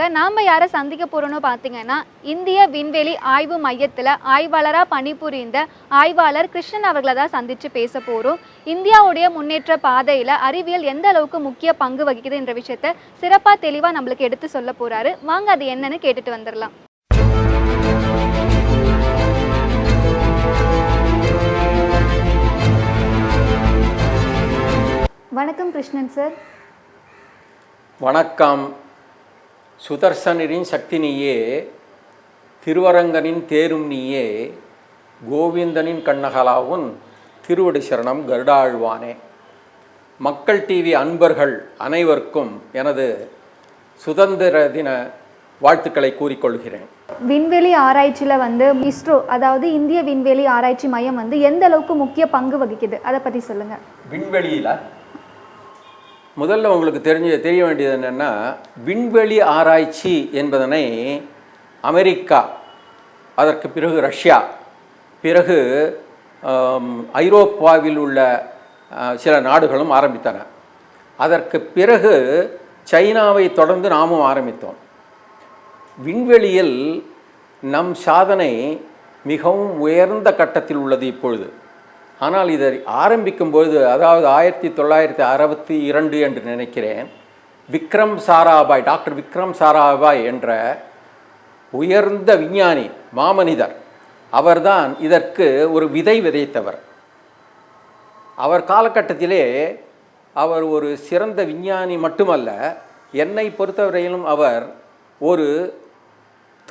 அடுத்ததாக நாம யாரை சந்திக்க போகிறோன்னு பார்த்தீங்கன்னா இந்திய விண்வெளி ஆய்வு மையத்தில் ஆய்வாளராக பணிபுரிந்த ஆய்வாளர் கிருஷ்ணன் அவர்களை தான் சந்திச்சு பேச போறோம். இந்தியாவுடைய முன்னேற்ற பாதையில் அறிவியல் எந்த அளவுக்கு முக்கிய பங்கு வகிக்குது என்ற விஷயத்த சிறப்பா தெளிவா நம்மளுக்கு எடுத்து சொல்ல போறாரு. வாங்க அது என்னன்னு கேட்டுட்டு வந்துடலாம். வணக்கம் கிருஷ்ணன் சார். வணக்கம். சுதர்சனரின் சக்தி நீயே திருவரங்கனின் தேரும் நீயே கோவிந்தனின் கண்ணகலாவுன் திருவடி சரணம் கருடாழ்வானே. மக்கள் டிவி அன்பர்கள் அனைவருக்கும் எனது சுதந்திர தின வாழ்த்துக்களை கூறிக்கொள்கிறேன். விண்வெளி ஆராய்ச்சியில வந்து இஸ்ரோ அதாவது இந்திய விண்வெளி ஆராய்ச்சி மையம் வந்து எந்த அளவுக்கு முக்கிய பங்கு வகிக்குது? அதை பத்தி சொல்லுங்க. விண்வெளியில் முதல்ல உங்களுக்கு தெரிஞ்ச தெரிய வேண்டியது என்னென்னா விண்வெளி ஆராய்ச்சி என்பதனை அமெரிக்கா அதற்கு பிறகு ரஷ்யா பிறகு ஐரோப்பாவில் உள்ள சில நாடுகளும் ஆரம்பித்தன. அதற்கு பிறகு சைனாவை தொடர்ந்து நாமும் ஆரம்பித்தோம். விண்வெளியில் நம் சாதனை மிகவும் உயர்ந்த கட்டத்தில் உள்ளது இப்பொழுது. ஆனால் இதை ஆரம்பிக்கும்போது அதாவது ஆயிரத்தி தொள்ளாயிரத்தி அறுபத்தி இரண்டு என்று நினைக்கிறேன் விக்ரம் சாராபாய் டாக்டர் விக்ரம் சாராபாய் என்ற உயர்ந்த விஞ்ஞானி மாமனிதர் அவர்தான் இதற்கு ஒரு விதை விதைத்தவர். அவர் காலகட்டத்திலே அவர் ஒரு சிறந்த விஞ்ஞானி மட்டுமல்ல என்னை பொறுத்தவரையிலும் அவர் ஒரு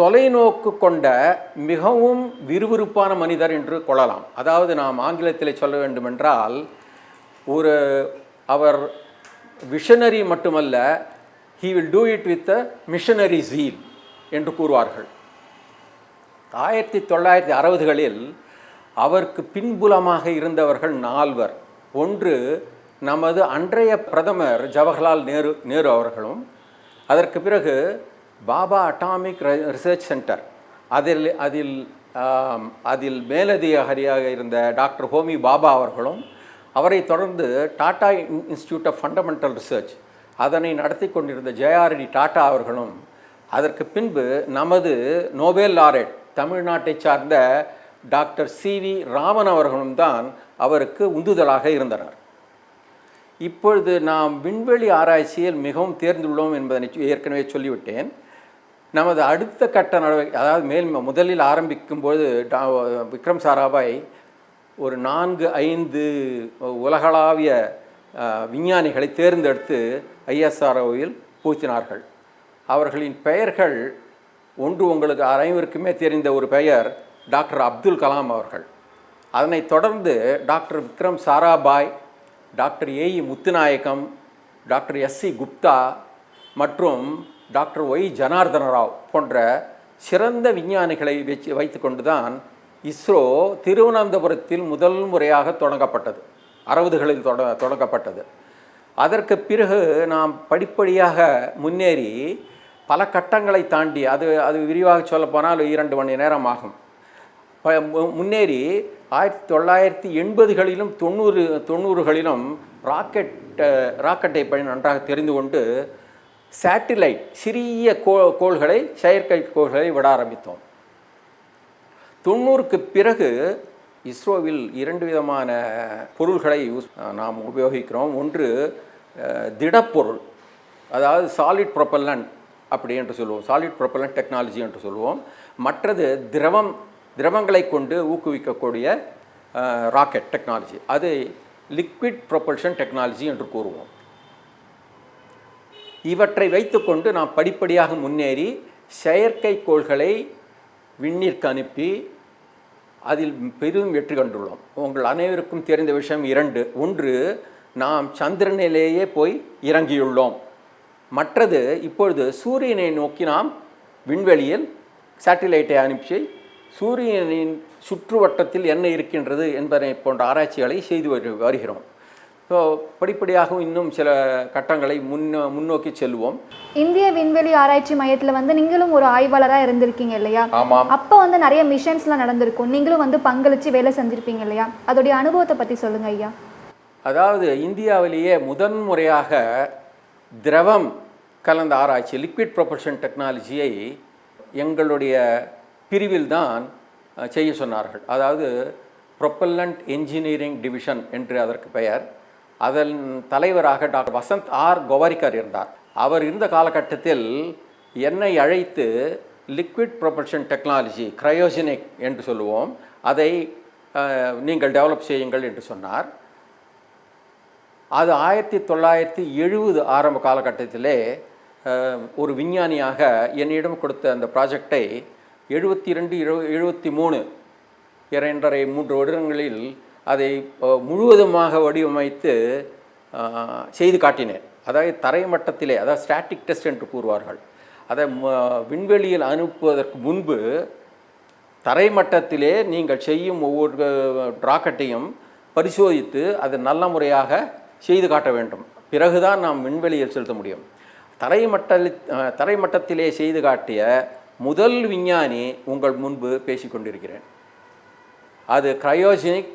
தொலைநோக்கு கொண்ட மிகவும் விறுவிறுப்பான மனிதர் என்று கொள்ளலாம். அதாவது நாம் ஆங்கிலத்தில் சொல்ல வேண்டுமென்றால் ஒரு அவர் விஷனரி மட்டுமல்ல he will do it with a missionary zeal என்று கூறுவார்கள். ஆயிரத்தி தொள்ளாயிரத்தி அறுபதுகளில் அவருக்கு பின்புலமாக இருந்தவர்கள் நால்வர். ஒன்று நமது அன்றைய பிரதமர் ஜவஹர்லால் நேரு நேரு அவர்களும் அதற்கு பிறகு பாபா அட்டாமிக் ரிசர்ச் சென்டர் அதில் அதில் அதில் மேலதிகாரியாக இருந்த டாக்டர் ஹோமி பாபா அவர்களும் அவரை தொடர்ந்து Tata institute of fundamental research அதனை நடத்தி கொண்டிருந்த ஜேஆர்டி டாடா அவர்களும் அதற்கு பின்பு நமது நோபேல் லாரெட் தமிழ்நாட்டை சார்ந்த டாக்டர் சி வி ராமன் அவர்களும் தான் அவருக்கு உந்துதலாக இருந்தனர். இப்பொழுது நாம் விண்வெளி ஆராய்ச்சியில் மிகவும் தேர்ந்துள்ளோம் என்பதனை ஏற்கனவே சொல்லிவிட்டேன். நமது அடுத்த கட்ட நடவடிக்கை அதாவது மேல் முதலில் ஆரம்பிக்கும்போது டா விக்ரம் சாராபாய் ஒரு நான்கு ஐந்து உலகளாவிய விஞ்ஞானிகளை தேர்ந்தெடுத்து ஐஎஸ்ஆர்ஓவில் பூத்தினார்கள் அவர்களின் பெயர்கள் ஒன்று உங்களுக்கு அனைவருக்குமே தெரிந்த ஒரு பெயர் டாக்டர் அப்துல் கலாம் அவர்கள். அதனைத் தொடர்ந்து doctor Vikram Sarabhai doctor AE Muthunayagam doctor S C Gupta மற்றும் டாக்டர் ஒய் ஜனார்தன ராவ் போன்ற சிறந்த விஞ்ஞானிகளை வச்சு வைத்துக்கொண்டு தான் இஸ்ரோ திருவனந்தபுரத்தில் முதல் முறையாக தொடங்கப்பட்டது. அறுபதுகளில் தொட தொடங்கப்பட்டது. அதற்கு பிறகு நாம் படிப்படியாக முன்னேறி பல கட்டங்களை தாண்டி அது அது விரிவாக சொல்லப்போனால் இரண்டு மணி நேரம் ஆகும். ப- மு- முன்னேறி ஆயிரத்தி தொள்ளாயிரத்தி எண்பதுகளிலும் தொண்ணூறு தொண்ணூறுகளிலும் ராக்கெட் ராக்கெட்டை பற்றி நன்றாக தெரிந்து கொண்டு சேட்டிலைட் சிறிய கோ கோள்களை செயற்கை கோள்களை விட ஆரம்பித்தோம். தொண்ணூறுக்கு பிறகு இஸ்ரோவில் இரண்டு விதமான பொருள்களை யூஸ் நாம் உபயோகிக்கிறோம். ஒன்று திடப்பொருள் அதாவது சாலிட் ப்ரொப்பல்லண்ட் அப்படி என்று சொல்லுவோம். சாலிட் ப்ரொப்பல்லண்ட் டெக்னாலஜி என்று சொல்லுவோம். மற்றது திரவம் திரவங்களை கொண்டு ஊக்குவிக்கக்கூடிய ராக்கெட் டெக்னாலஜி அது லிக்விட் ப்ரொப்பல்ஷன் டெக்னாலஜி என்று கூறுவோம். இவற்றை வைத்துக்கொண்டு நாம் படிப்படியாக முன்னேறி செயற்கைக்கோள்களை விண்ணிற்கு அனுப்பி அதில் பெரும் வெற்றி கண்டுள்ளோம். உங்கள் அனைவருக்கும் தெரிந்த விஷயம் இரண்டு. ஒன்று நாம் சந்திரனிலேயே போய் இறங்கியுள்ளோம். மற்றது இப்பொழுது சூரியனை நோக்கி நாம் விண்வெளியில் சேட்டிலைட்டை அனுப்பி சூரியனின் சுற்றுவட்டத்தில் என்ன இருக்கின்றது என்பதை போன்ற ஆராய்ச்சிகளை செய்து வருகிறோம். ஸோ படிப்படியாக இன்னும் சில கட்டங்களை முன்னோ முன்னோக்கி செல்வோம். இந்திய விண்வெளி ஆராய்ச்சி மையத்துல வந்து நீங்களும் ஒரு ஆய்வாளரா இருந்திருக்கீங்க இல்லையா? ஆமாம் அப்போ வந்து நிறைய மிஷன்ஸ்லாம் நடந்திருக்கும். நீங்களும் வந்து பங்களிச்சு வேலை செஞ்சிருப்பீங்க இல்லையா? அதோடைய அனுபவத்தை பத்தி சொல்லுங்க ஐயா. அதாவது இந்தியாவிலேயே முதன்முறையாக திரவம் கலந்த ஆராய்ச்சி லிக்விட் ப்ரொபல்ஷன் டெக்னாலஜியை எங்களுடைய பிரிவில் தான் செய்ய சொன்னார்கள். அதாவது ப்ரொப்பல்லண்ட் என்ஜினியரிங் டிவிஷன் என்று அதற்கு பெயர். அதன் தலைவராக டாக்டர் வசந்த் ஆர் கோவாரிக்கர் இருந்தார். அவர் இருந்த காலகட்டத்தில் என்னை அழைத்து லிக்விட் ப்ரொபல்ஷன் டெக்னாலஜி க்ரையோஜெனிக் என்று சொல்லுவோம் அதை நீங்கள் டெவலப் செய்யுங்கள் என்று சொன்னார். அது ஆயிரத்தி தொள்ளாயிரத்தி எழுபது ஆரம்ப காலகட்டத்திலே ஒரு விஞ்ஞானியாக என்னிடம் கொடுத்த அந்த ப்ராஜெக்டை எழுபத்தி ரெண்டு எழு எழுபத்தி மூணு இரண்டரை மூன்று வருடங்களில் அதை முழுவதுமாக வடிவமைத்து செய்து காட்டினேன். அதாவது தரை மட்டத்திலே அதாவது ஸ்டாட்டிக் டெஸ்ட் என்று கூறுவார்கள். அதை விண்வெளியில் அனுப்புவதற்கு முன்பு தரைமட்டத்திலே நீங்கள் செய்யும் ஒவ்வொரு ராக்கெட்டையும் பரிசோதித்து அது நல்ல முறையாக செய்து காட்ட வேண்டும். பிறகுதான் நாம் விண்வெளியில் செலுத்த முடியும். தரைமட்டலி அஹ், தரைமட்டத்திலே செய்து காட்டிய முதல் விஞ்ஞானி உங்கள் முன்பு பேசிக்கொண்டிருக்கிறேன். அது க்ரையோஜினிக்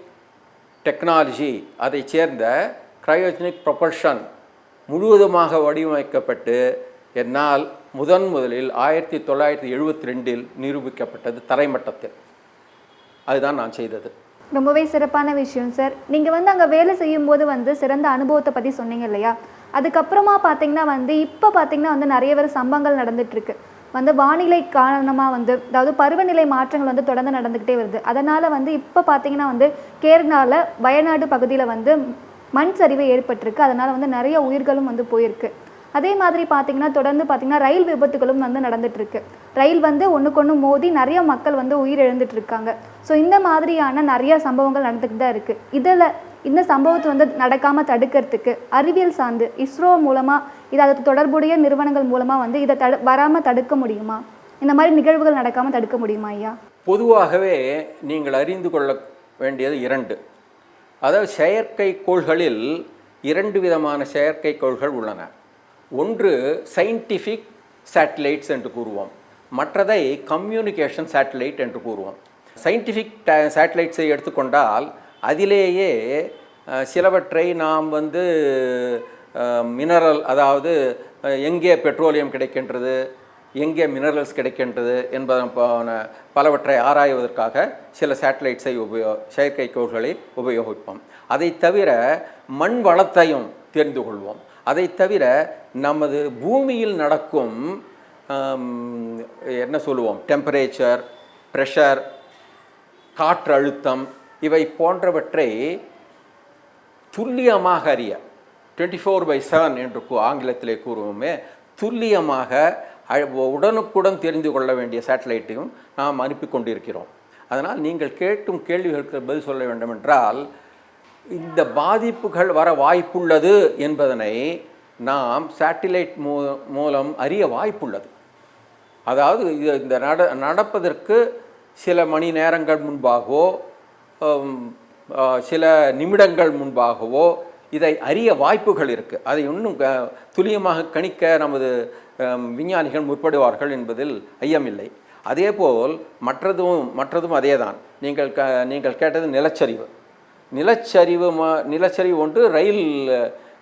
டெக்னாலஜி அதை சேர்ந்த கிரையோஜெனிக் ப்ரொபல்ஷன் முழுவதுமாக வடிவமைக்கப்பட்டு என்னால் முதன் முதலில் ஆயிரத்தி தொள்ளாயிரத்தி எழுபத்தி ரெண்டில் நிரூபிக்கப்பட்டது தரைமட்டத்தில். அதுதான் நான் செய்தது. ரொம்பவே சிறப்பான விஷயம் சார் நீங்கள் வந்து அங்கே வேலை செய்யும்போது வந்து சிறந்த அனுபவத்தை பற்றி சொன்னீங்க இல்லையா? அதுக்கப்புறமா பார்த்தீங்கன்னா வந்து இப்போ பார்த்தீங்கன்னா வந்து நிறைய பேர் சம்பவங்கள் நடந்துகிட்ருக்கு வந்து வானிலை காரணமாக வந்து அதாவது பருவநிலை மாற்றங்கள் வந்து தொடர்ந்து நடந்துக்கிட்டே வருது. அதனால் வந்து இப்போ பார்த்தீங்கன்னா வந்து கேரளாவில் வயநாடு பகுதியில் வந்து மண் சரிவு ஏற்பட்டிருக்கு. அதனால் வந்து நிறைய உயிர்களும் வந்து போயிருக்கு. அதே மாதிரி பார்த்தீங்கன்னா தொடர்ந்து பார்த்தீங்கன்னா ரயில் விபத்துகளும் வந்து நடந்துகிட்ருக்கு ரயில் வந்து ஒன்றுக்கொன்று மோதி நிறைய மக்கள் வந்து உயிர் இழந்துட்டு இருக்காங்க ஸோ இந்த மாதிரியான நிறைய சம்பவங்கள் நடந்துக்கிட்டு தான் இருக்குது இதில் இந்த சம்பவத்தை வந்து நடக்காமல் தடுக்கிறதுக்கு அறிவியல் சார்ந்து இஸ்ரோ மூலமாக இது அது தொடர்புடைய நிறுவனங்கள் மூலமாக வந்து இதை தடு வராமல் தடுக்க முடியுமா? இந்த மாதிரி நிகழ்வுகள் நடக்காமல் தடுக்க முடியுமா ஐயா? பொதுவாகவே நீங்கள் அறிந்து கொள்ள வேண்டியது இரண்டு. அதாவது செயற்கைக்கோள்களில் இரண்டு விதமான செயற்கைக்கோள்கள் உள்ளன. ஒன்று சயின்டிஃபிக் சேட்டலைட்ஸ் என்று கூறுவோம். மற்றதை கம்யூனிகேஷன் சேட்டலைட் என்று கூறுவோம். சயின்டிஃபிக் சேட்டலைட்ஸை எடுத்துக்கொண்டால் அதிலேயே சிலவற்றை நாம் வந்து மினரல் அதாவது எங்கே பெட்ரோலியம் கிடைக்கின்றது எங்கே மினரல்ஸ் கிடைக்கின்றது என்பதன் பலவற்றை ஆராய்வதற்காக சில சேட்டலைட்ஸை உபயோ செயற்கைக்கோள்களை உபயோகிப்போம். அதை தவிர மண் வளத்தையும் தெரிந்து கொள்வோம். அதை தவிர நமது பூமியில் நடக்கும் என்ன சொல்லுவோம்? டெம்பரேச்சர் ப்ரெஷர் காற்றழுத்தம் இவை போன்றவற்றை துல்லியமாக அறிய டுவெண்ட்டி ஃபோர் பை செவன் என்று கூ- ஆங்கிலத்திலே கூறுவோமே துல்லியமாக உடனுக்குடன் தெரிந்து கொள்ள வேண்டிய சேட்டலைட்டையும் நாம் அனுப்பி கொண்டிருக்கிறோம். அதனால் நீங்கள் கேட்கும் கேள்விகளுக்கு பதில் சொல்ல வேண்டும் என்றால் இந்த பாதிப்புகள் வர வாய்ப்புள்ளது என்பதனை நாம் சேட்டிலைட் மூ மூலம் அறிய வாய்ப்புள்ளது. அதாவது இது இந்த நட நடப்பதற்கு சில மணி நேரங்கள் முன்பாகவோ சில நிமிடங்கள் முன்பாகவோ இதை அறிய வாய்ப்புகள் இருக்குது அதை இன்னும் க- துல்லியமாக கணிக்க நமது விஞ்ஞானிகள் முற்படுவார்கள் என்பதில் ஐயமில்லை. அதேபோல் மற்றதும் மற்றதும் அதே தான் நீங்கள் க நீங்கள் கேட்டது நிலச்சரிவு. நிலச்சரிவு ம நிலச்சரிவு ஒன்று ரயில்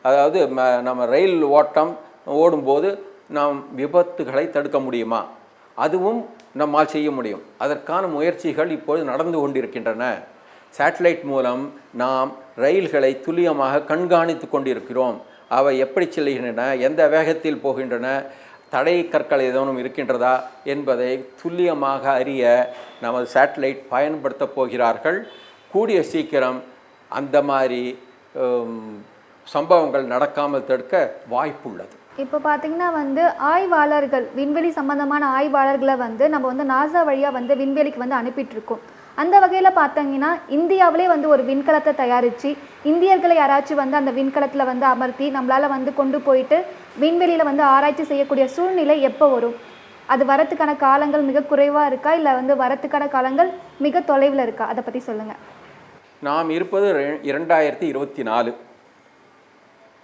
அதாவது ம- நம்ம ரயில் ஓட்டம் ஓடும்போது நாம் விபத்துகளை தடுக்க முடியுமா? அதுவும் நம்மால் செய்ய முடியும். அதற்கான முயற்சிகள் இப்பொழுது நடந்து கொண்டிருக்கின்றன. சேட்டலைட் மூலம் நாம் ரயில்களை துல்லியமாக கண்காணித்து கொண்டிருக்கிறோம். அவை எப்படி செல்கின்றன? எந்த வேகத்தில் போகின்றன? தடை கற்கள் ஏதேனும் இருக்கின்றதா? என்பதை துல்லியமாக அறிய நமது சேட்டலைட் பயன்படுத்தப் போகிறார்கள். கூடிய சீக்கிரம் அந்த மாதிரி சம்பவங்கள் நடக்காமல் தடுக்க வாய்ப்புள்ளது. இப்போ பார்த்தீங்கன்னா வந்து ஆய்வாளர்கள் விண்வெளி சம்பந்தமான ஆய்வாளர்களை வந்து நம்ம வந்து நாசா வழியாக வந்து விண்வெளிக்கு வந்து அனுப்பிட்டு இருக்கோம். அந்த வகையில் பார்த்தீங்கன்னா இந்தியாவிலே வந்து ஒரு விண்கலத்தை தயாரித்து இந்தியர்களை யாராச்சும் வந்து அந்த விண்கலத்தில் வந்து அமர்த்தி நம்மளால் வந்து கொண்டு போயிட்டு விண்வெளியில் வந்து ஆராய்ச்சி செய்யக்கூடிய சூழ்நிலை எப்போ வரும்? அது வரத்துக்கான காலங்கள் மிக குறைவாக இருக்கா? இல்லை வந்து வரத்துக்கான காலங்கள் மிக தொலைவில் இருக்கா? அதை பற்றி சொல்லுங்கள் நாம் இருப்பது ரெ- இரண்டாயிரத்தி இருபத்தி நாலு.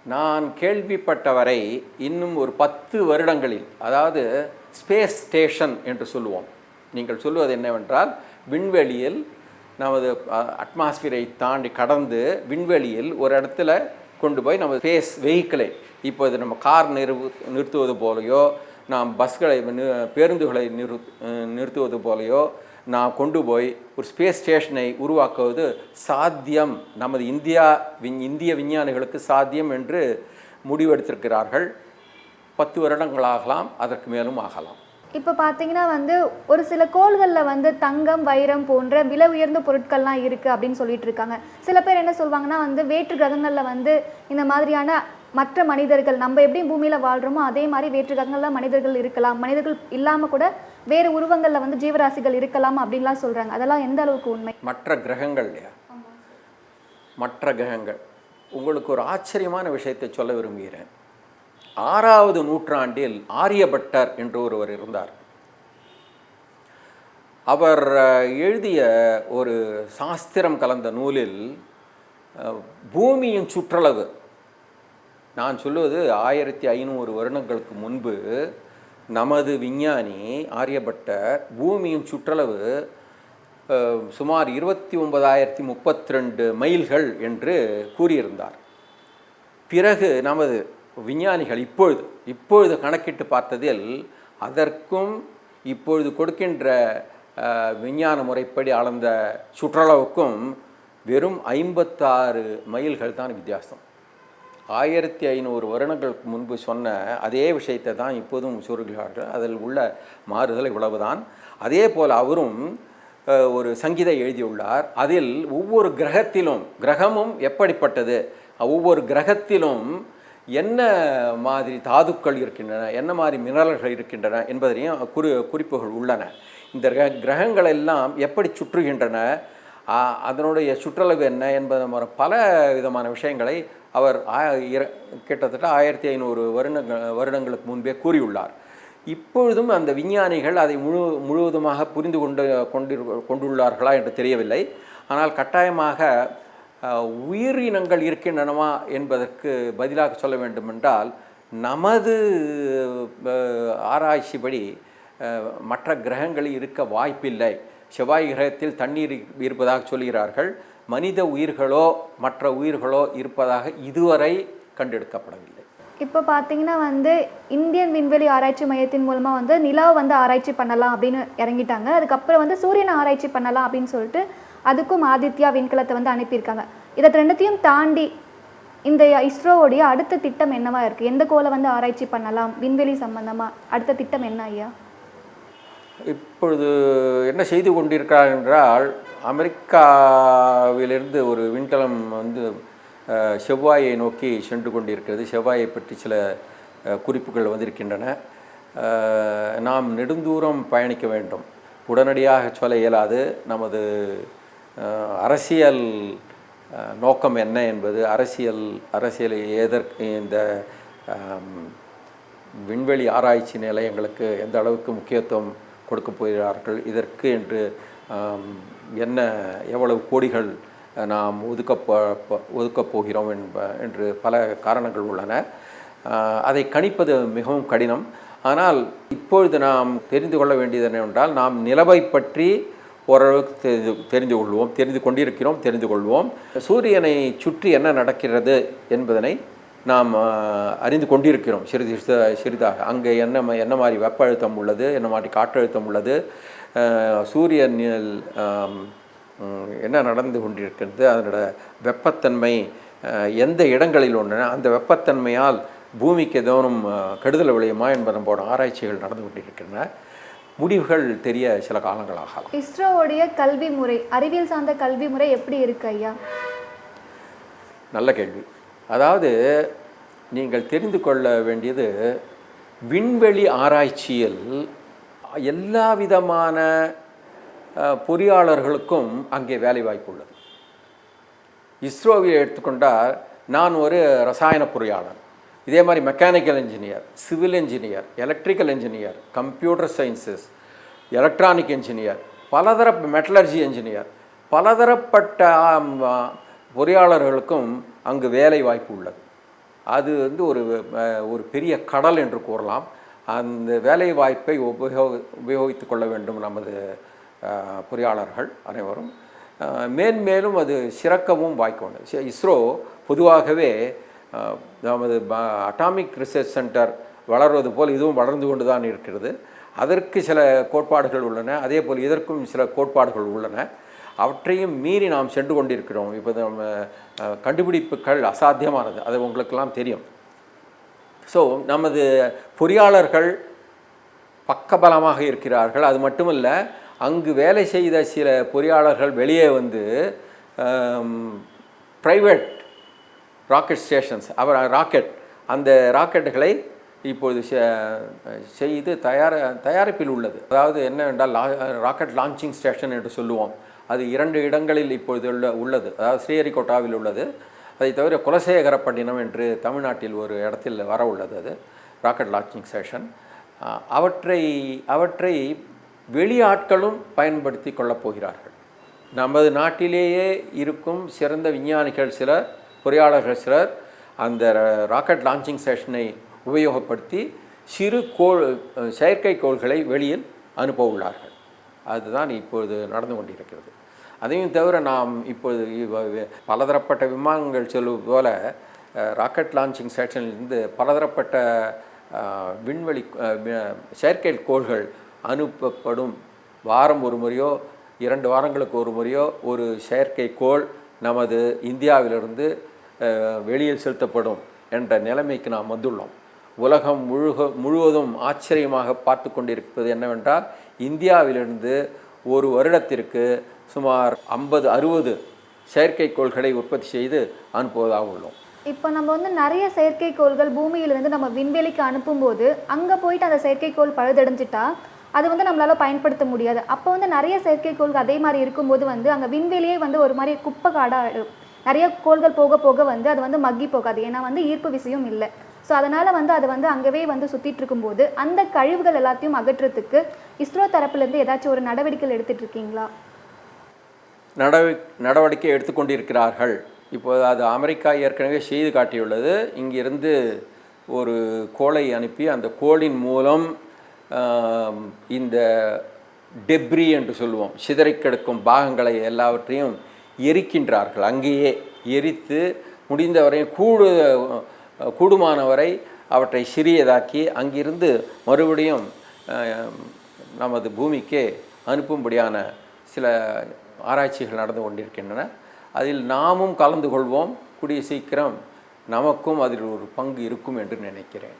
நான் கேள்விப்பட்ட வரை இன்னும் ஒரு பத்து வருடங்களில் அதாவது ஸ்பேஸ் ஸ்டேஷன் என்று சொல்லுவோம். நீங்கள் சொல்லுவது என்னவென்றால் விண்வெளியில் நமது அட்மாஸ்பியரை தாண்டி கடந்து விண்வெளியில் ஒரு இடத்துல கொண்டு போய் நம்ம ஸ்பேஸ் வெஹிக்கிளை இப்போ இது நம்ம கார் நிறு நிறுத்துவது போலையோ நாம் பஸ்களை பேருந்துகளை நிறு நிறுத்துவது போலையோ நான் கொண்டு போய் ஒரு ஸ்பேஸ் ஸ்டேஷனை உருவாக்குவது சாத்தியம். நமது இந்தியா விஞ் இந்திய விஞ்ஞானிகளுக்கு சாத்தியம் என்று முடிவெடுத்திருக்கிறார்கள். பத்து வருடங்களாகலாம் அதற்கு மேலும் ஆகலாம். இப்போ பார்த்தீங்கன்னா வந்து ஒரு சில கோள்களில் வந்து தங்கம் வைரம் போன்ற விலை உயர்ந்த பொருட்கள்லாம் இருக்குது அப்படின்னு சொல்லிட்டு இருக்காங்க. சில பேர் என்ன சொல்லுவாங்கன்னா வந்து வேற்று கிரகங்களில் வந்து இந்த மாதிரியான மற்ற மனிதர்கள் நம்ம எப்படி பூமியில் வாழ்கிறோமோ அதே மாதிரி வேற்று கிரகங்களில் மனிதர்கள் இருக்கலாம். மனிதர்கள் இல்லாமல் கூட வேறு உருவங்களில் வந்து ஜீவராசிகள் இருக்கலாம் அப்படின்லாம் சொல்கிறாங்க அதெல்லாம் எந்த அளவுக்கு உண்மை? மற்ற கிரகங்கள் இல்லையா? மற்ற கிரகங்கள். உங்களுக்கு ஒரு ஆச்சரியமான விஷயத்தை சொல்ல விரும்புகிறேன். ஆறாவது நூற்றாண்டில் ஆரியபட்டர் என்று ஒருவர் இருந்தார். அவர் எழுதிய ஒரு சாஸ்திரம் கலந்த நூலில் பூமியின் சுற்றளவு. நான் சொல்லுவது ஆயிரத்தி ஐநூறு வருடங்களுக்கு முன்பு நமது விஞ்ஞானி ஆரியபட்டர் பூமியின் சுற்றளவு சுமார் இருபத்தி ஒன்பதாயிரத்தி முப்பத்தி ரெண்டு மைல்கள் என்று கூறியிருந்தார். பிறகு நமது விஞ்ஞானிகள் இப்பொழுது இப்பொழுது கணக்கிட்டு பார்த்ததில் அதற்கும் இப்பொழுது கொடுக்கின்ற விஞ்ஞான முறைப்படி அளந்த சுற்றளவுக்கும் வெறும் ஐம்பத்தாறு மைல்கள் தான் வித்தியாசம். ஆயிரத்தி ஐநூறு வருடங்களுக்கு முன்பு சொன்ன அதே விஷயத்தை தான் இப்போதும் சொல்கிறார்கள். அதில் உள்ள மாறுதல் இவ்வளவுதான். அதே போல் அவரும் ஒரு சங்கீதை எழுதியுள்ளார். அதில் ஒவ்வொரு கிரகத்திலும் கிரகமும் எப்படிப்பட்டது? ஒவ்வொரு கிரகத்திலும் என்ன மாதிரி தாதுக்கள் இருக்கின்றன என்ன மாதிரி மினரல்கள் இருக்கின்றன என்பதையும் குறி குறிப்புகள் உள்ளன. இந்த கிர- கிரகங்கள் எல்லாம் எப்படி சுற்றுகின்றன அதனுடைய சுற்றளவு என்ன என்பது மாதிரி பல விதமான விஷயங்களை அவர் ஆ- கிட்டத்தட்ட ஆயிரத்தி ஐநூறு வருடங்கள் வருடங்களுக்கு முன்பே கூறியுள்ளார். இப்பொழுதும் அந்த விஞ்ஞானிகள் அதை முழு முழுவதுமாக புரிந்து கொண்டு கொண்டு கொண்டுள்ளார்களா என்று தெரியவில்லை. ஆனால் கட்டாயமாக உயிரினங்கள் இருக்கின்றனவா என்பதற்கு பதிலாக சொல்ல வேண்டுமென்றால் நமது ஆராய்ச்சி ஆராய்ச்சிப்படி மற்ற கிரகங்களில் இருக்க வாய்ப்பில்லை. செவ்வாய் கிரகத்தில் தண்ணீர் இருப்பதாக சொல்கிறார்கள். மனித உயிர்களோ மற்ற உயிர்களோ இருப்பதாக இதுவரை கண்டெடுக்கப்படவில்லை. இப்போ பார்த்தீங்கன்னா வந்து இந்தியன் விண்வெளி ஆராய்ச்சி மையத்தின் மூலமாக வந்து நிலாவை வந்து ஆராய்ச்சி பண்ணலாம் அப்படின்னு இறங்கிட்டாங்க. அதுக்கப்புறம் வந்து சூரியனை ஆராய்ச்சி பண்ணலாம் அப்படின்னு சொல்லிட்டு அதுக்கும் ஆதித்யா விண்கலத்தை வந்து அனுப்பியிருக்காங்க. இதை ரெண்டுத்தையும் தாண்டி இந்த இஸ்ரோவுடைய அடுத்த திட்டம் என்னவா இருக்குது எந்த கோலை வந்து ஆராய்ச்சி பண்ணலாம்? விண்வெளி சம்பந்தமாக அடுத்த திட்டம் என்ன ஐயா? இப்பொழுது என்ன செய்து கொண்டிருக்கிறார் என்றால் அமெரிக்காவிலிருந்து ஒரு விண்கலம் வந்து செவ்வாயை நோக்கி சென்று கொண்டிருக்கிறது. செவ்வாயை பற்றி சில குறிப்புகள் வந்திருக்கின்றன. நாம் நெடுந்தூரம் பயணிக்க வேண்டும். உடனடியாக சொல்ல இயலாது. நமது அரசியல் நோக்கம் என்ன என்பது அரசியல் அரசியலை எதற்கு இந்த விண்வெளி ஆராய்ச்சி நிலையங்களுக்கு எந்த அளவுக்கு முக்கியத்துவம் கொடுக்க போகிறார்கள் இதற்கு என்று என்ன எவ்வளவு கோடிகள் நாம் ஒதுக்கப்போ ஒதுக்கப் போகிறோம் என்ப என்று பல காரணங்கள் உள்ளன. அதை கணிப்பது மிகவும் கடினம். ஆனால் இப்பொழுது நாம் தெரிந்து கொள்ள வேண்டியது என்னவென்றால் நாம் நிலவை பற்றி ஓரளவுக்கு தெரிந்து தெரிந்து கொள்வோம் தெரிந்து கொண்டிருக்கிறோம் தெரிந்து கொள்வோம். சூரியனை சுற்றி என்ன நடக்கிறது என்பதனை நாம் அறிந்து கொண்டிருக்கிறோம். சிறிது சிறிதாக. அங்கே என்ன ம- என்ன மாதிரி வெப்ப அழுத்தம் உள்ளது என்ன மாதிரி காற்றழுத்தம் உள்ளது சூரியனில் என்ன நடந்து கொண்டிருக்கிறது அதனோட வெப்பத்தன்மை எந்த இடங்களில் ஒன்று அந்த வெப்பத்தன்மையால் பூமிக்கு எதோனும் கெடுதல் விளையுமா என்பதன் போன ஆராய்ச்சிகள் நடந்து கொண்டிருக்கின்றன. முடிவுகள் தெரிய சில காலங்கள் ஆகலாம் இஸ்ரோவுடைய கல்வி முறை அறிவியல் சார்ந்த கல்வி முறை எப்படி இருக்கு ஐயா? நல்ல கேள்வி. அதாவது நீங்கள் தெரிந்து கொள்ள வேண்டியது விண்வெளி ஆராய்ச்சியில் எல்லா விதமான பொறியாளர்களுக்கும் அங்கே வேலை வாய்ப்பு உள்ளது. இஸ்ரோவில் எடுத்துக்கொண்டால் நான் ஒரு ரசாயன பொறியாளர். இதே மாதிரி mechanical engineer civil engineer electrical engineer computer sciences electronic engineer பலதர metallurgy engineer பலதரப்பட்ட பொறியாளர்களுக்கும் அங்கு வேலை வாய்ப்பு உள்ளது. அது வந்து ஒரு ஒரு பெரிய கடல் என்று கூறலாம். அந்த வேலை வாய்ப்பை உபயோக உபயோகித்து கொள்ள வேண்டும் நமது பொறியாளர்கள் அனைவரும். மேன்மேலும் அது சிறக்கவும் வாய்க்கொண்டு. இஸ்ரோ பொதுவாகவே நமது அட்டாமிக் ரிசர்ச் சென்டர் வளர்வது போல் இதுவும் வளர்ந்து கொண்டு தான் இருக்கிறது. அதற்கு சில கோட்பாடுகள் உள்ளன. அதே போல் இதற்கும் சில கோட்பாடுகள் உள்ளன. அவற்றையும் மீறி நாம் சென்று கொண்டிருக்கிறோம். இப்போ நம்ம கண்டுபிடிப்புகள் அசாத்தியமானது. அது உங்களுக்கெல்லாம் தெரியும். ஸோ நமது பொறியாளர்கள் பக்கபலமாக இருக்கிறார்கள். அது மட்டுமல்ல அங்கு வேலை செய்த சில பொறியாளர்கள் வெளியே வந்து ப்ரைவேட் ராக்கெட் ஸ்டேஷன்ஸ் அவர் ராக்கெட் அந்த ராக்கெட்டுகளை இப்பொழுது செ- செய்து தயார தயாரிப்பில் உள்ளது. அதாவது என்னவென்றால் லா ராக்கெட் லான்ச்சிங் ஸ்டேஷன் என்று சொல்லுவோம். அது இரண்டு இடங்களில் இப்பொழுது உள்ள உள்ளது. அதாவது ஸ்ரீஹரிகோட்டாவில் உள்ளது. அதை தவிர குலசேகரப்பட்டினம் என்று தமிழ்நாட்டில் ஒரு இடத்தில் வர உள்ளது அது ராக்கெட் லான்ச்சிங் ஸ்டேஷன் அவற்றை அவற்றை வெளியாட்களும் பயன்படுத்தி கொள்ளப் போகிறார்கள். நமது நாட்டிலேயே இருக்கும் சிறந்த விஞ்ஞானிகள் சிலர் பொறியாளர்கள் சிலர் அந்த ராக்கெட் லான்ச்சிங் செஷனை உபயோகப்படுத்தி சிறு கோள் செயற்கைக்கோள்களை வெளியில் அனுப்ப உள்ளார்கள் அதுதான் இப்பொழுது நடந்து கொண்டிருக்கிறது. அதையும் தவிர நாம் இப்பொழுது பலதரப்பட்ட விமானங்கள் செல்வது போல ராக்கெட் லான்ச்சிங் ஸ்டேஷனிலிருந்து பலதரப்பட்ட விண்வெளி செயற்கை கோள்கள் அனுப்பப்படும். வாரம் ஒரு முறையோ இரண்டு வாரங்களுக்கு ஒரு முறையோ ஒரு செயற்கை கோள் நமது இந்தியாவிலிருந்து வெளியில் செலுத்தப்படும் என்ற நிலைமைக்கு நாம் வந்துள்ளோம். உலகம் முழுக முழுவதும் ஆச்சரியமாக பார்த்து கொண்டிருப்பது என்னவென்றால் இந்தியாவிலிருந்து ஒரு வருடத்திற்கு சுமார் ஐம்பது அறுபது செயற்கைக்கோள்களை உற்பத்தி செய்து அனுப்புவதாக உள்ளோம். இப்போ நம்ம வந்து நிறைய செயற்கைக்கோள்கள் பூமியிலிருந்து நம்ம விண்வெளிக்கு அனுப்பும்போது அங்கே போயிட்டு அந்த செயற்கைக்கோள் பழுதடைஞ்சிட்டா அது வந்து நம்மளால் பயன்படுத்த முடியாது. அப்போ வந்து நிறைய செயற்கைக்கோள்கள் அதே மாதிரி இருக்கும்போது வந்து அங்கே விண்வெளியே வந்து ஒரு மாதிரி குப்பை காடாக நிறைய கோள்கள் போக போக வந்து அது வந்து மக்கி போகாது. ஏன்னா வந்து ஈர்ப்பு விசையும் இல்லை. ஸோ அதனால் வந்து அது வந்து அங்கவே வந்து சுற்றிட்டு இருக்கும்போது அந்த கழிவுகள் எல்லாத்தையும் அகற்றுறதுக்கு இஸ்ரோ தரப்புலேருந்து ஏதாச்சும் ஒரு நடவடிக்கைகள் எடுத்துகிட்டு இருக்கீங்களா? நடவடி நடவடிக்கை எடுத்துக்கொண்டிருக்கிறார்கள் இப்போது அது அமெரிக்கா ஏற்கனவே செய்து காட்டியுள்ளது. இங்கிருந்து ஒரு கோளை அனுப்பி அந்த கோளின் மூலம் இந்த டெப்ரி என்று சொல்லுவோம் சிதறிக் கிடக்கும் பாகங்களை எல்லாவற்றையும் எரிக்கின்றார்கள். அங்கேயே எரித்து முடிந்தவரை கூடு கூடுமானவரை அவற்றை சிறியதாக்கி அங்கிருந்து மறுபடியும் நமது பூமிக்கு அனுப்பும்படியான சில ஆராய்ச்சிகள் நடந்து கொண்டிருக்கின்றன. அதில் நாமும் கலந்து கொள்வோம். கூடிய சீக்கிரம் நமக்கும் அதில் ஒரு பங்கு இருக்கும் என்று நினைக்கிறேன்.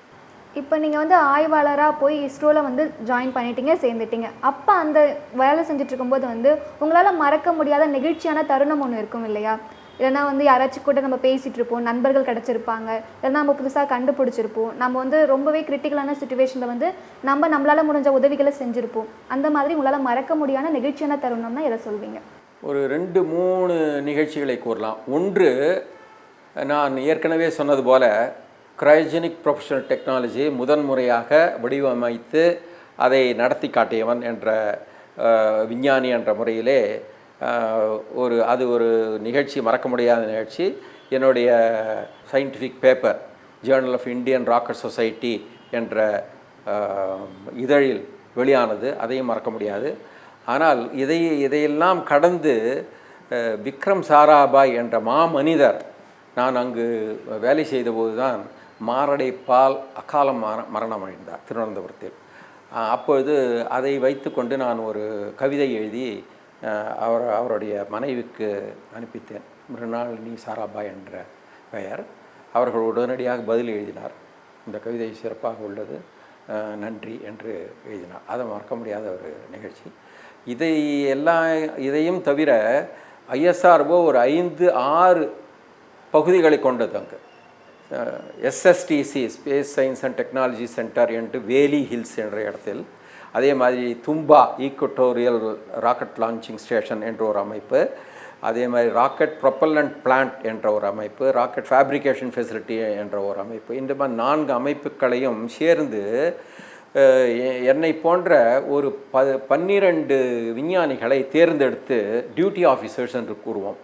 இப்போ நீங்கள் வந்து ஆய்வாளராக போய் இஸ்ரோவில் வந்து ஜாயின் பண்ணிட்டீங்க சேர்ந்துட்டீங்க. அப்போ அந்த வேலை செஞ்சிட்ருக்கும்போது வந்து உங்களால் மறக்க முடியாத நெகிழ்ச்சியான தருணம் ஒன்று இருக்கும் இல்லையா? இல்லைன்னா வந்து யாராச்சும் கூட நம்ம பேசிகிட்டு இருப்போம் நண்பர்கள் கிடச்சிருப்பாங்க. இல்லைன்னா நம்ம புதுசாக கண்டுபிடிச்சிருப்போம். நம்ம வந்து ரொம்பவே கிரிட்டிக்கலான சுச்சுவேஷனில் வந்து நம்ம நம்மளால் முடிஞ்ச உதவிகளை செஞ்சுருப்போம். அந்த மாதிரி உங்களால் மறக்க முடியாத நெகிழ்ச்சியான தருணம்னா எதை சொல்வீங்க? ஒரு ரெண்டு மூணு நிகழ்ச்சிகளை கூறலாம். ஒன்று நான் ஏற்கனவே சொன்னது போல் கிரைஜெனிக் ப்ரொஃபஷனல் டெக்னாலஜியை முதன்முறையாக வடிவமைத்து அதை நடத்தி காட்டியவன் என்ற விஞ்ஞானி என்ற முறையிலே ஒரு அது ஒரு நிகழ்ச்சி மறக்க முடியாத நிகழ்ச்சி. என்னுடைய scientific paper journal of Indian rocket society என்ற இதழில் வெளியானது. அதையும் மறக்க முடியாது. ஆனால் இதை இதையெல்லாம் கடந்து விக்ரம் சாராபாய் என்ற மாமனிதர் நான் அங்கு வேலை செய்தபோது தான் மாரடைப்பால் அகால மர மரணம் அடைந்தார் திருவனந்தபுரத்தில் அப்பொழுது அதை வைத்துக்கொண்டு நான் ஒரு கவிதை எழுதி அவர் அவருடைய மனைவிக்கு அனுப்பித்தேன். மிருணாளினி சாராபாய் என்ற பெயர். அவர்கள் உடனடியாக பதில் எழுதினார். இந்த கவிதை சிறப்பாக உள்ளது. நன்றி என்று எழுதினார். அதை மறக்க முடியாத ஒரு நிகழ்ச்சி. இதை எல்லாம் இதையும் தவிர ஐஎஸ்ஆர்ஓ ஒரு ஐந்து ஆறு பகுதிகளை கொண்டது அங்கே. SSTC space science and technology centre என்று வேலி ஹில்ஸ் என்ற இடத்தில் அதே மாதிரி Thumba equatorial rocket launching station என்ற ஒரு அமைப்பு அதே மாதிரி ராக்கெட் ப்ரொப்பல்லண்ட் பிளான்ட் என்ற ஒரு அமைப்பு ராக்கெட் ஃபேப்ரிகேஷன் ஃபெசிலிட்டி என்ற ஒரு அமைப்பு இந்த மாதிரி நான்கு அமைப்புகளையும் சேர்ந்து எ- என்னை போன்ற ஒரு ப பன்னிரண்டு விஞ்ஞானிகளை தேர்ந்தெடுத்து டியூட்டி ஆஃபீஸர்ஸ் என்று கூறுவோம்.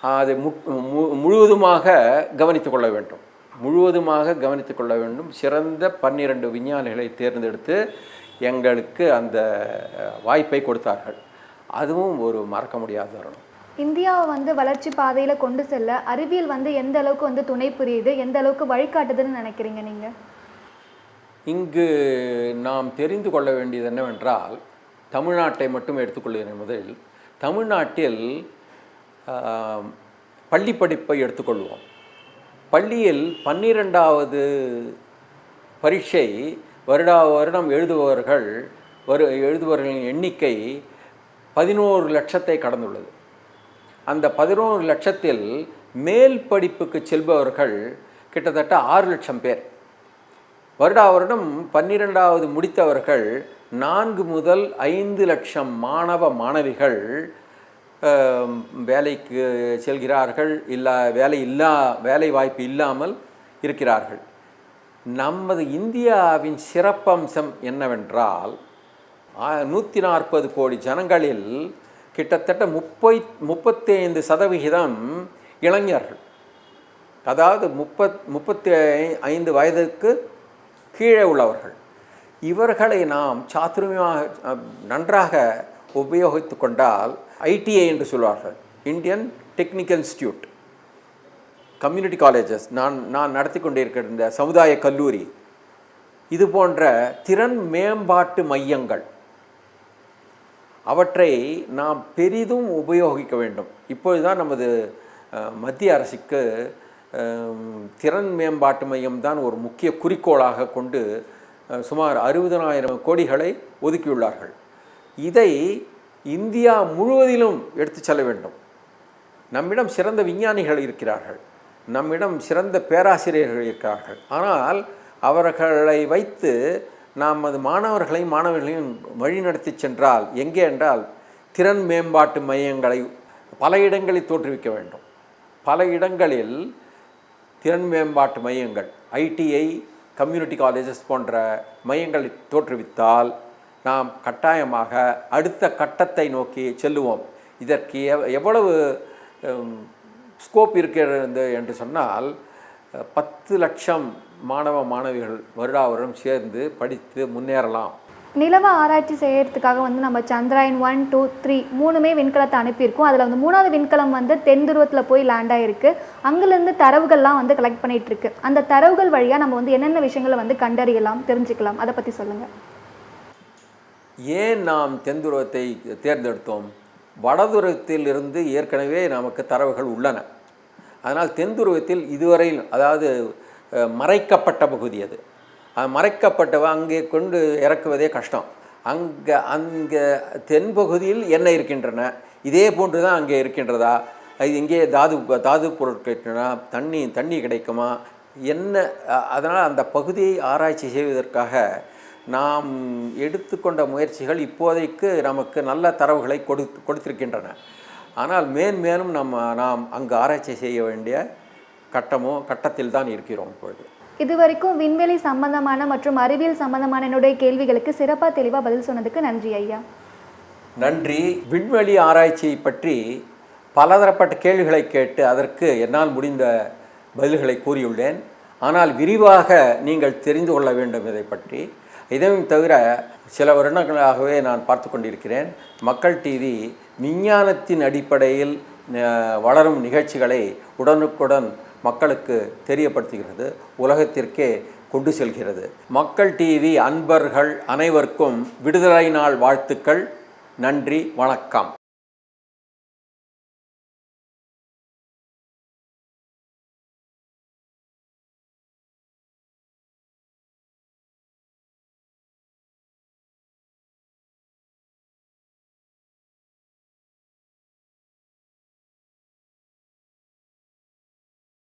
அதை மு- முழுவதுமாக கவனித்துக் கொள்ள வேண்டும். முழுவதுமாக கவனித்துக் கொள்ள வேண்டும். சிறந்த பன்னிரண்டு விஞ்ஞானிகளை தேர்ந்தெடுத்து எங்களுக்கு அந்த வாய்ப்பை கொடுத்தார்கள். அதுவும் ஒரு மறக்க முடியாத தருணம். இந்தியாவை வந்து வளர்ச்சி பாதையில் கொண்டு செல்ல அறிவியல் வந்து எந்த அளவுக்கு வந்து துணை புரியுது? எந்த அளவுக்கு வழிகாட்டுதுன்னு நினைக்கிறீங்க நீங்கள் இங்கு நாம் தெரிந்து கொள்ள வேண்டியது என்னவென்றால் தமிழ்நாட்டை மட்டும் எடுத்துக்கொள்கிறேன் முதலில். தமிழ்நாட்டில் பள்ளி படிப்பை எடுத்துக்கொள்வோம். பள்ளியில் பன்னிரெண்டாவது பரீட்சை வருடா வருடம் எழுதுபவர்கள் வரு எழுதுபவர்களின் எண்ணிக்கை பதினோரு லட்சத்தை கடந்துள்ளது. அந்த பதினோரு லட்சத்தில் மேல் படிப்புக்கு செல்பவர்கள் கிட்டத்தட்ட ஆறு லட்சம் பேர். வருடா வருடம் பன்னிரெண்டாவது முடித்தவர்கள் நான்கு முதல் ஐந்து லட்சம் மாணவ மாணவிகள் வேலைக்கு செல்கிறார்கள் இல்லை வேலை இல்லா வேலை வாய்ப்பு இல்லாமல் இருக்கிறார்கள். நமது இந்தியாவின் சிறப்பம்சம் என்னவென்றால் நூற்றி நாற்பது கோடி ஜனங்களில் கிட்டத்தட்ட முப்பை முப்பத்தைந்து சதவிகிதம் இளைஞர்கள். அதாவது முப்பத் முப்பத்தி ஐந்து வயதுக்கு கீழே உள்ளவர்கள். இவர்களை நாம் சாத்துரியமாக நன்றாக உபயோகித்து கொண்டால் ஐடிஐ என்று சொல்வார்கள். Indian technical institute community colleges நான் நான் நடத்தி கொண்டிருக்கிற இந்த சமுதாய கல்லூரி. இது போன்ற திறன் மேம்பாட்டு மையங்கள். அவற்றை நாம் பெரிதும் உபயோகிக்க வேண்டும். இப்பொழுதுதான் நமது மத்திய அரசுக்கு திறன் மேம்பாட்டு மையம் தான் ஒரு முக்கிய குறிக்கோளாக கொண்டு சுமார் அறுபதனாயிரம் கோடிகளை ஒதுக்கியுள்ளார்கள். இதை இந்தியா முழுவதிலும் எடுத்து செல்ல வேண்டும். நம்மிடம் சிறந்த விஞ்ஞானிகள் இருக்கிறார்கள். நம்மிடம் சிறந்த பேராசிரியர்கள் இருக்கிறார்கள் ஆனால் அவர்களை வைத்து நாம் அது மாணவர்களையும் மாணவர்களையும் வழிநடத்தி சென்றால் எங்கே என்றால் திறன் மேம்பாட்டு மையங்களை பல இடங்களில் தோற்றுவிக்க வேண்டும். பல இடங்களில் திறன் மேம்பாட்டு மையங்கள் ஐடிஐ கம்யூனிட்டி காலேஜஸ் போன்ற மையங்களை தோற்றுவித்தால் நாம் கட்டாயமாக அடுத்த கட்டத்தை நோக்கி செல்லுவோம். இதற்கு எவ் எவ்வளவு ஸ்கோப் இருக்கிறது என்று சொன்னால் பத்து லட்சம் மாணவ மாணவிகள் வருடாவரும் சேர்ந்து படித்து முன்னேறலாம். நிலவ ஆராய்ச்சி செய்யறதுக்காக வந்து நம்ம சந்திராயன் ஒன் டூ த்ரீ மூணுமே விண்கலத்தை அனுப்பியிருக்கோம். அதில் வந்து மூணாவது விண்கலம் வந்து தென் துருவத்தில் போய் லேண்ட் ஆகிருக்கு அங்கேருந்து தரவுகள்லாம் வந்து கலெக்ட் பண்ணிகிட்ருக்கு இருக்கு. அந்த தரவுகள் வழியாக நம்ம வந்து என்னென்ன விஷயங்களை வந்து கண்டறியலாம் தெரிஞ்சுக்கலாம். அதை பற்றி சொல்லுங்கள் ஏன் நாம் தென்துருவத்தை தேர்ந்தெடுத்தோம்? வடதுருவத்தில் இருந்து ஏற்கனவே நமக்கு தரவுகள் உள்ளன. அதனால் தென்துருவத்தில் இதுவரையில் அதாவது மறைக்கப்பட்ட பகுதி அது. மறைக்கப்பட்டவ அங்கே கொண்டு இறக்குவதே கஷ்டம். அங்கே அங்கே தென்பகுதியில் என்ன இருக்கின்றன? இதே போன்று தான் அங்கே இருக்கின்றதா? இது இங்கே தாது தாது பொருட்கள் தண்ணி தண்ணி கிடைக்குமா? என்ன அதனால் அந்த பகுதியை ஆராய்ச்சி செய்வதற்காக நாம் எடுத்துக்கொண்ட முயற்சிகள் இப்போதைக்கு நமக்கு நல்ல தரவுகளை கொடுத்து கொடுத்திருக்கின்றன. ஆனால் மேன்மேலும் நம்ம நாம் அங்கு ஆராய்ச்சி செய்ய வேண்டிய கட்டமோ கட்டத்தில் தான் இருக்கிறோம் இப்பொழுது. இது வரைக்கும் விண்வெளி சம்பந்தமான மற்றும் அறிவியல் சம்பந்தமான என்னுடைய கேள்விகளுக்கு சிறப்பாக தெளிவாக பதில் சொன்னதுக்கு நன்றி ஐயா. நன்றி. விண்வெளி ஆராய்ச்சியை பற்றி பலதரப்பட்ட கேள்விகளை கேட்டு அதற்கு என்னால் முடிந்த பதில்களை கூறியுள்ளேன். ஆனால் விரிவாக நீங்கள் தெரிந்து கொள்ள வேண்டும் இதை பற்றி. இதையும் தவிர சில வருடங்களாகவே நான் பார்த்து கொண்டிருக்கிறேன். மக்கள் டிவி விஞ்ஞானத்தின் அடிப்படையில் வளரும் நிகழ்ச்சிகளை உடனுக்குடன் மக்களுக்கு தெரியப்படுத்துகிறது உலகத்திற்கே கொண்டு செல்கிறது. மக்கள் டிவி அன்பர்கள் அனைவருக்கும் விடுதலை நாள் வாழ்த்துக்கள். நன்றி வணக்கம்.